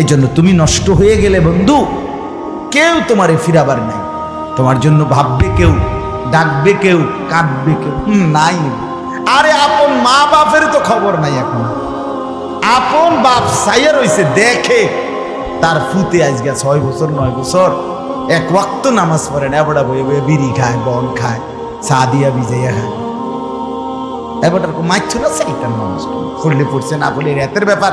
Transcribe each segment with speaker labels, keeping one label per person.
Speaker 1: এই জন্য তুমি নষ্ট হয়ে গেলে বন্ধু, কেউ তোমারে ফিরাবার নাই। তোমার জন্য ভাববে কেউ, ডাকবে কেউ, কাঁদবে কেউ। নাই। আরে আপন মা বাপের তো খবর নাই এখন। আপন বাপ সাইয়া রইছে, দেখে তার ফুতে আজকে ছয় বছর, নয় বছর। এক ওয়াক্ত নামাজ পড়ে না বয়ে বয়ে বিড়ি খায় বন খায়, চা দিয়া ভিজাইয়া খায়। এবার মাইছ না সেইটার নামাজ পড়লে পড়ছে, না পড়লে রাতের ব্যাপার।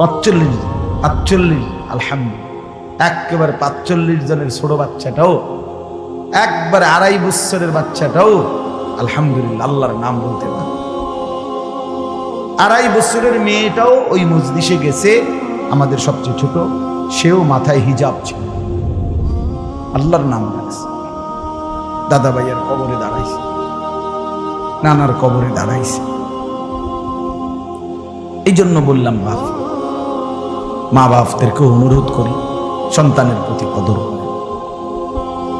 Speaker 1: পাঁচচল্লিশ পাঁচচল্লিশ, আলহামদুলিল্লাহ। একেবারে পাঁচচল্লিশ জনের ছোট বাচ্চাটাও, একবারে আড়াই বছরের বাচ্চাটাও, আলহামদুলিল্লাহ, আল্লাহর নাম বলতে পারে। আড়াই বছরের মেয়েটাও ওই মজলিসে গেছে, আমাদের সবচেয়ে ছোট, সেও মাথায় হিজাব ছিল। আল্লাহর নাম রাখছে দাদা ভাইয়ের কবরে দাঁড়াইছে। নানার কবরে দাঁড়াইছে। এই জন্য বললাম, বাপ মা বাপদেরকে অনুরোধ করি, সন্তানের প্রতি কদর করে।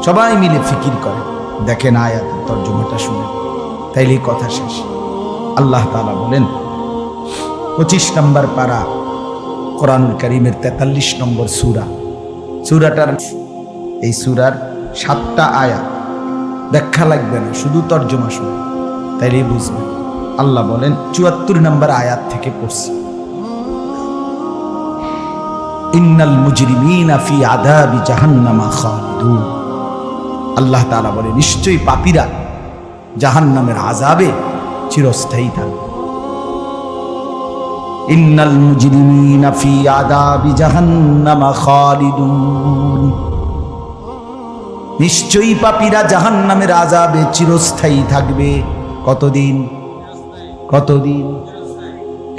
Speaker 1: সবাই মিলে ফিকির করে। দেখেন আয়াতের তর্জমাটা শুনে। তাইলেই কথা শেষ। আল্লাহ তাআলা বলেন, পঁচিশ নম্বর পারা কোরআনুল করিমের তেতাল্লিশ নম্বর সুরা। সুরাটার এই সুরার সাতটা আয়াত ব্যাখ্যা লাগবে না, শুধু তর্জমা শুনে। তাইলেই বুঝবে আল্লাহ বলেন, চুয়াত্তর নম্বর আয়াত থেকে পড়ছি। ইন্নাল মুজরিমিনা ফি আদাবি জাহান্নামা খালিদুন। আল্লাহ তাআলা বলে, নিশ্চয়ই পাপীরা জাহান্নামের আযাবে চিরস্থায়ী থাকবে। ইন্নাল মুজরিমিনা ফি আদাবি জাহান্নামা খালিদুন। নিশ্চয়ই পাপীরা জাহান্নামের আযাবে চিরস্থায়ী থাকবে। কতদিন? কতদিন?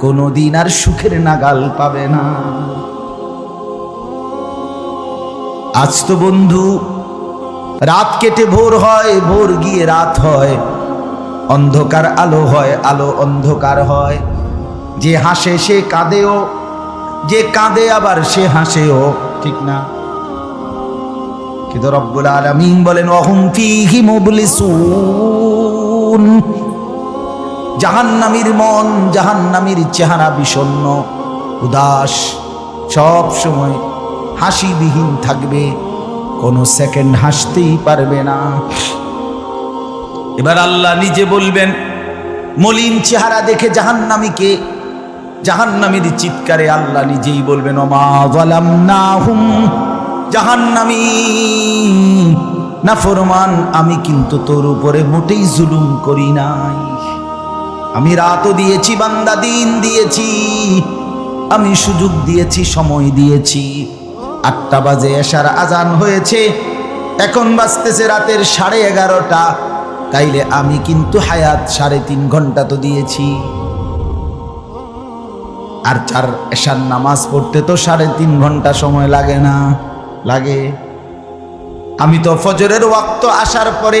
Speaker 1: কোনোদিন আর সুখের নাগাল পাবে না। আজ তো বন্ধু, রাত কেটে ভোর হয়, ভোর গিয়ে রাত হয়। অন্ধকার আলো হয়, আলো অন্ধকার হয়। যে হাসে সে কাঁদেও, যে কাঁদে আবার সে হাসেও, ঠিক না? কিন্তু রব্বুল আলামিন বলেন অহম ফিহি মুবলিসুন। জাহান্নামীর মন, জাহান্নামীর চেহারা বিষণ্ণ উদাস, সব সময় হাসিবিহীন থাকবে, কোনো সেকেন্ড হাসতেই পারবে না। এবার আল্লাহ নিজে বলবেন, মলিন চেহারা দেখে জাহান্নামীকে, জাহান্নামীর চিৎকারে আল্লাহ নিজেই বলবেন হুম জাহান্নামী, না ফরমান, আমি কিন্তু তোর উপরে মোটেই জুলুম করি নাই। আমি রাতও দিয়েছি, বান্দা দিন দিয়েছি। আমি সুযোগ দিয়েছি, সময় দিয়েছি। আটটা বাজে এসার আজান হয়েছে। এখন বাজতেছে রাতের সাড়ে এগারোটা। তাইলে আমি কিন্তু হায়াত সাড়ে তিন ঘণ্টা তো দিয়েছি। আর চার এশার নামাজ পড়তে তো সাড়ে তিন ঘণ্টা সময় লাগে না, লাগে। আমি তো ফজরের ওয়াক্ত আসার পরে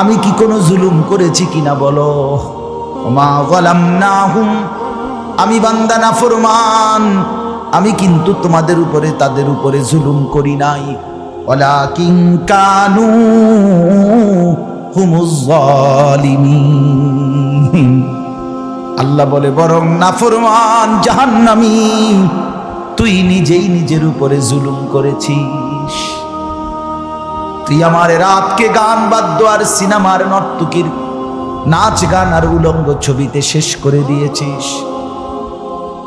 Speaker 1: আমি কি কোনো জুলুম করেছি কিনা বলো? মা গলাম না হুম আমি বান্দা না ফরমান। আমি কিন্তু তোমাদের উপরে, তাদের উপরে জুলুম করি নাই। ওলা কিং কানু আল্লাহ বলে, বরং নাফরমান জাহান্নামী। তুই নিজেই নিজের উপরে জুলুম করেছিস। তুই আমার রাতকে গান বাদ্য আর সিনেমার নর্তকীর নাচ গান আর উলঙ্গ ছবিতে শেষ করে দিয়েছিস।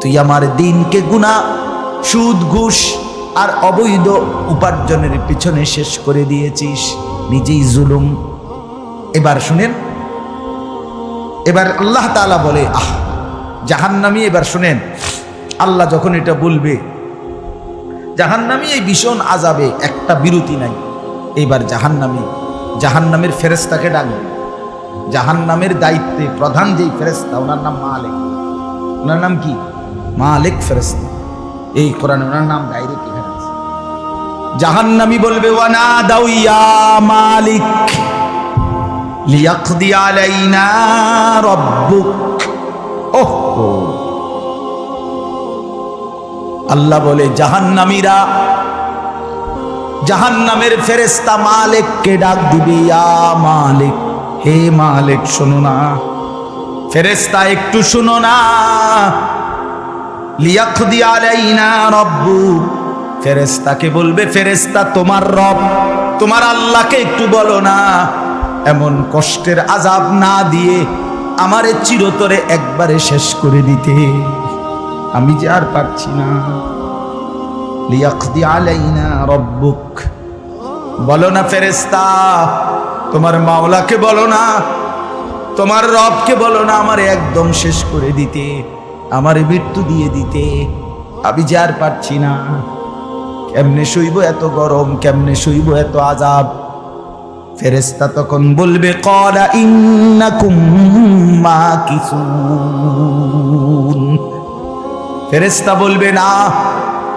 Speaker 1: তুই আমার দিনকে গুণা, সুদ, ঘুষ আর অবৈধ উপার্জনের পিছনে শেষ করে দিয়েছিস। নিজেই জুলুম। এবার শুনেন। এবার আল্লাহ তাআলা বলে, আহ, জাহান্নামী, এবার শুনেন। আল্লাহ যখন এটা বলবে, জাহান্নামী এই ভীষণ আজাবে একটা বিরতি নাই। এইবার জাহান্নামী, জাহান্নামের ফেরেস্তাকে ডাকবে। জাহান্নামের দায়িত্বে প্রধান যেই ফেরেস্তা ওনার নাম মালিক। ওনার নাম কি? মালিক ফেরেস্তা এই কোরআনে ওনার নাম ডাইরেক্ট এখানে আছে। জাহান্নামী বলবে, ওয়ানা দাউইয়া মালিক, লিয়াকদি আলাইনা রব্বুক। ওহ আল্লাহ বলে, জাহান্নামীরা জাহান্নামের ফেরেস্তা মালিককে ডাক দিবে, ইয়া মালিক, হে মালিক, শোনো না। ফেরেস্তা একটু শুনো না। লিয়াকদি আলাইনা রব্বুক ফেরেস্তাকে বলবে ফেরেস্তা তোমার রব, তোমার আল্লাহকে একটু বলো না। এমন কষ্টের আজাব না দিয়ে আমারে চিরতরে একবারে শেষ করে দিতে। আমি যে আর পারছি না। লিয়াকদি আলাইনা রব্বুক। বলো না ফেরেস্তা তোমার মাওলাকে বলো না, তোমার রবকে বলো না, আমারে একদম শেষ করে দিতে, আমারে মৃত্যু দিয়ে দিতে। আমি যে আর পারছি না। কেমনে সইব এত গরম, কেমনে সইব এত আজাব ফেরেস্তা তখন বলবে কলা ইন্নাকুম মাকিসুন। ফেরেস্তা বলবে, না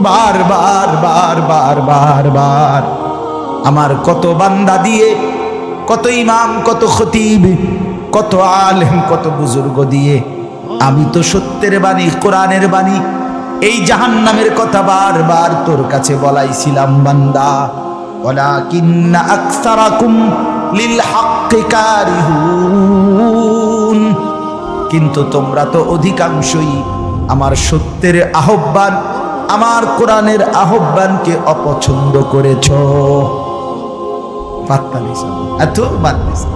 Speaker 1: বার বার বার বার বার বার। আমার কত বান্দা দিয়ে, কত ইমাম, কত খতিব, কত আলেম, কত বুজুর্গ দিয়ে। আমি তো সত্যের বাণী, কোরআনের বাণী, এই জাহান্নামের কথা বারবার তোর কাছে বলাইছিলাম, বান্দা। ওয়ালাকিন্না আকসারাকুম লিল হাক্কি কারিহুন। কিন্তু তোমরা তো অধিকাংশই আমার সত্যের আহ্বান আমার কোরআনের আহ্বানকে অপছন্দ করেছ। এত বাদ না।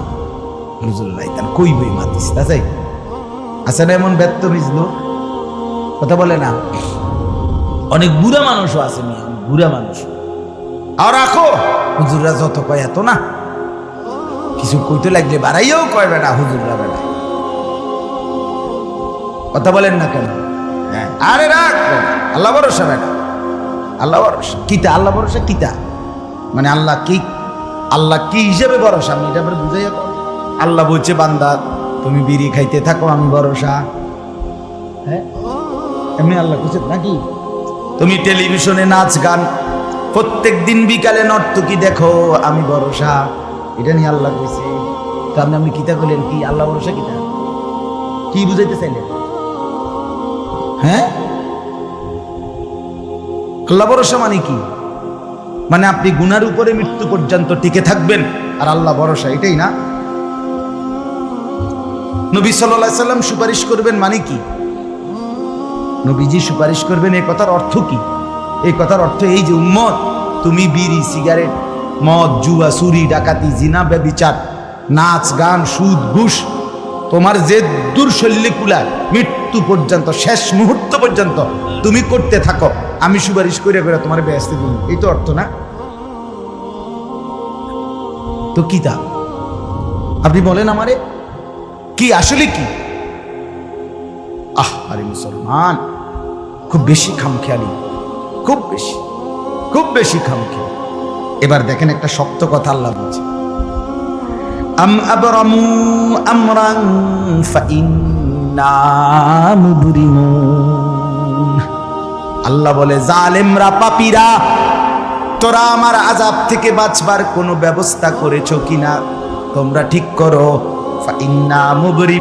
Speaker 1: না এমন ব্যর্থ কথা বলে না। অনেক বুড়া মানুষও বুড়া মানুষ। আর রাখো। হুজুররা যত কয় এত না। কিছু কইতে লাগলে বাড়াইও কয় বেটা হুজুররা বেটা। কথা বলেন না কেন? হ্যাঁ, আরে রাখ। আল্লাহ ভরসা বেটা আল্লাহ ভরসা। কিতা? আল্লাহ ভরসা কিতা? মানে আল্লাহ কি আল্লাহ কি হিসেবে ভরসা? আমি এটা বুঝাই আল্লাহ বলছে, বান্দা, তুমি বিড়ি খাইতে থাকো, আমি ভরসা। হ্যাঁ? এমনি আল্লাহ খুঁজে নাকি? তুমি টেলিভিশনে নাচ, গান প্রত্যেক দিন বিকালে নর্তকি দেখো, আমি ভরসা। এটা নিয়ে আল্লাহ কইছে। তো আপনি আপনি কিতা করলেন কি? আল্লাহ ভরসা কিতা? কি বুঝাইতে চাইলেন? হ্যাঁ? আল্লাহ ভরসা মানে কি? মানে আপনি গুনার উপরে মৃত্যু পর্যন্ত টিকে থাকবেন, আর আল্লাহ ভরসা এটাই না? নবী সাল্লাম সুপারিশ করবেন মানে কি? নবীজি সুপারিশ করবেন এই কথার অর্থ কি? এই কথার অর্থ এই যে, উম্মত, তুমি বিড়ি, সিগারেট, মদ, জুয়া, চুরি, ডাকাতি, জিনা, ব্যবিচার, নাচ, গান, সুদ, ঘুষ, তোমার যে দুর্শল্যে কুলায় মৃত্যু পর্যন্ত, শেষ মুহূর্ত পর্যন্ত তুমি করতে থাকো। আমি সুপারিশ করে করে তোমার ব্যস্ত দিন এই তো অর্থ না? তো কি তা? আপনি বলেন আমারে, কি, আসলে কি? আহ, আরে মুসলমান, খুব বেশি খামখেয়ালি, খুব বেশি খুব বেশি খামখেয়ালি। এবার দেখেন একটা শক্ত কথা আল্লাহ বলছে। আম আবরামু আমরান ফাইন্না মুবরিমুন। আল্লাহ বলে, জালেমরা পাপিরা, তোরা আমার আজাব থেকে বাঁচবার কোনো ব্যবস্থা করেছ কিনা? তোমরা ঠিক করো। ইন্না মুবরি